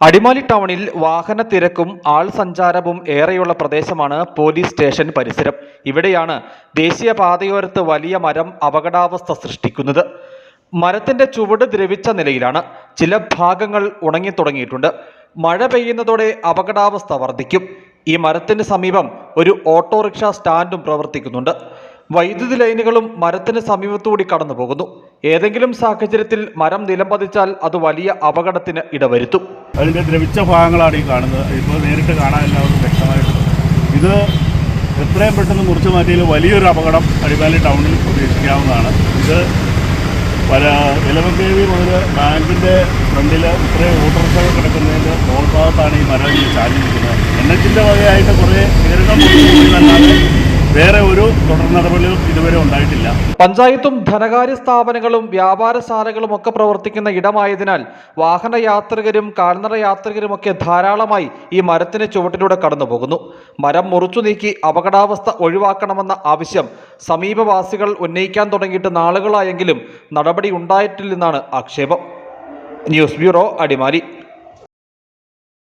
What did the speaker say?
അടിമാലി ടൗണിൽ വാഹന തിരക്കും ആൾ സഞ്ചാരവും ഏറെയുള്ള പ്രദേശമാണ് പോലീസ് സ്റ്റേഷൻ പരിസരം. ഇവിടെയാണ് ദേശീയപാതയോരത്ത് വലിയ മരം അപകടാവസ്ഥ സൃഷ്ടിക്കുന്നത്. മരത്തിന്റെ ചുവട് ദ്രവിച്ച നിലയിലാണ്. ചില ഭാഗങ്ങൾ ഉണങ്ങിത്തുടങ്ങിയിട്ടുണ്ട് മഴ പെയ്യുന്നതോടെ അപകടാവസ്ഥ വർദ്ധിക്കും. ഈ മരത്തിന് സമീപം ഒരു ഓട്ടോറിക്ഷ സ്റ്റാൻഡും പ്രവർത്തിക്കുന്നുണ്ട്. വൈദ്യുതി ലൈനുകളും മരത്തിന് സമീപത്തുകൂടി കടന്നു പോകുന്നു ഏതെങ്കിലും സാഹചര്യത്തിൽ മരം നിലംപതിച്ചാൽ അത് വലിയ അപകടത്തിന് ഇടവരുത്തും. അതിന്റെ ദ്രവിച്ച ഭാഗങ്ങളാണ് ഈ കാണുന്നത്. ഇപ്പോൾ നേരിട്ട് കാണാൻ എല്ലാവർക്കും വ്യക്തമായിട്ട് ഇത് എത്രയും പെട്ടെന്ന് മുറിച്ചു മാറ്റിയാൽ വലിയൊരു അപകടം അടിമാലി ടൗണിൽ പ്രതീക്ഷിക്കാവുന്നതാണ്. ഇത് പല ഇലവൻകേവി മുതൽ ബാങ്കിന്റെ ഫ്രണ്ടിൽ ഇത്രയും ഓട്ടോറിക്ഷകൾ കിടക്കുന്നതിന്റെ മോൾ ഭാഗത്താണ് ഈ മരം ചാഞ്ഞിരിക്കുന്നത്. എൻ എച്ചിന്റെ വകയായിട്ട് കുറേ നല്ലാതെ വേറെ ഒരു തുടർ നടപടികളും ഇതുവരെ ഉണ്ടായിട്ടില്ല. പഞ്ചായത്തും ധനകാര്യ സ്ഥാപനങ്ങളും വ്യാപാരശാലകളും ഒക്കെ പ്രവർത്തിക്കുന്ന ഇടമായതിനാൽ വാഹന യാത്രികരും കാൽനട യാത്രികരും ഒക്കെ ധാരാളമായി ഈ മരത്തിന് ചുവട്ടിലൂടെ കടന്നു പോകുന്നു മരം മുറിച്ചു നീക്കി അപകടാവസ്ഥ ഒഴിവാക്കണമെന്ന ആവശ്യം സമീപവാസികൾ ഉന്നയിക്കാൻ തുടങ്ങിയിട്ട് നാളുകളായെങ്കിലും നടപടി ഉണ്ടായിട്ടില്ലെന്നാണ് ആക്ഷേപം. News bureau Adimali.